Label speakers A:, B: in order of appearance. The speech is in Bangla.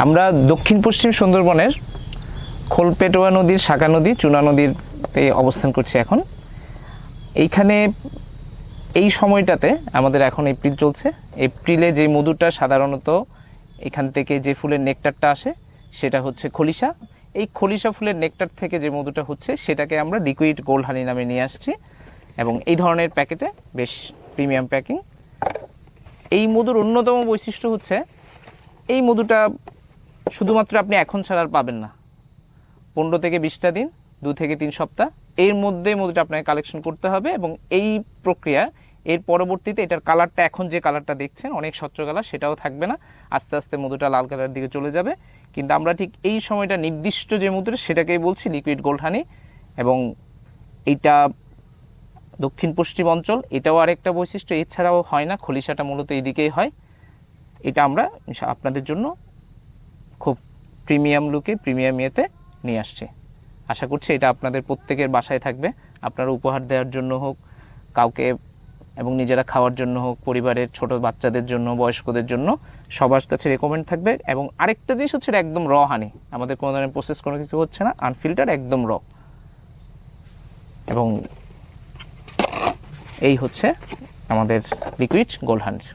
A: আমরা দক্ষিণ পশ্চিম সুন্দরবনের খোলপেটোয়া নদীর শাখা নদী, চুনা নদীতে অবস্থান করছি এখন। এইখানে এই সময়টাতে আমাদের এখন এপ্রিল চলছে। এপ্রিলে যে মধুটা সাধারণত এখান থেকে যে ফুলের নেকটারটা আসে, সেটা হচ্ছে খলিশা। এই খলিশা ফুলের নেকটার থেকে যে মধুটা হচ্ছে, সেটাকে আমরা লিকুইড গোল্ড হানি নামে নিয়ে আসছি। এবং এই ধরনের প্যাকেটে বেশ প্রিমিয়াম প্যাকিং। এই মধুর অন্যতম বৈশিষ্ট্য হচ্ছে, এই মধুটা শুধুমাত্র আপনি এখন ছাড়া আর পাবেন না। পনেরো থেকে বিশটা দিন, দু থেকে তিন সপ্তাহ, এর মধ্যে মধুটা আপনাকে কালেকশন করতে হবে এবং এই প্রক্রিয়া, এর পরবর্তীতে এটার কালারটা এখন যে কালারটা দেখছেন, অনেক স্বচ্ছ কালার সেটাও থাকবে না। আস্তে আস্তে মধুটা লাল কালারের দিকে চলে যাবে। কিন্তু আমরা ঠিক এই সময়টা নির্দিষ্ট যে মধুটা, সেটাকেই বলছি লিকুইড গোল্ড হানি এবং এইটা দক্ষিণ পশ্চিম অঞ্চল, এটাও আরেকটা বৈশিষ্ট্য। এছাড়াও হয় না, খলিশাটা মূলত এইদিকেই হয়। এটা আমরা আপনাদের জন্য খুব প্রিমিয়াম লুকে প্রিমিয়াম ইয়েতে নিয়ে আসছি। আশা করছি এটা আপনাদের প্রত্যেকের বাসায় থাকবে। আপনারা উপহার দেওয়ার জন্য হোক, কাউকে এবং নিজেরা খাওয়ার জন্য হোক, পরিবারের ছোট বাচ্চাদের জন্য, বয়স্কদের জন্য সবার কাছে রেকমেন্ড থাকবে। এবং আরেকটা জিনিস হচ্ছে একদম র হানি আমাদের কোনো ধরনের প্রসেস কোনো কিছু হচ্ছে না আনফিল্টার একদম র এবং এই হচ্ছে আমাদের লিকুইড গোল্ড হানির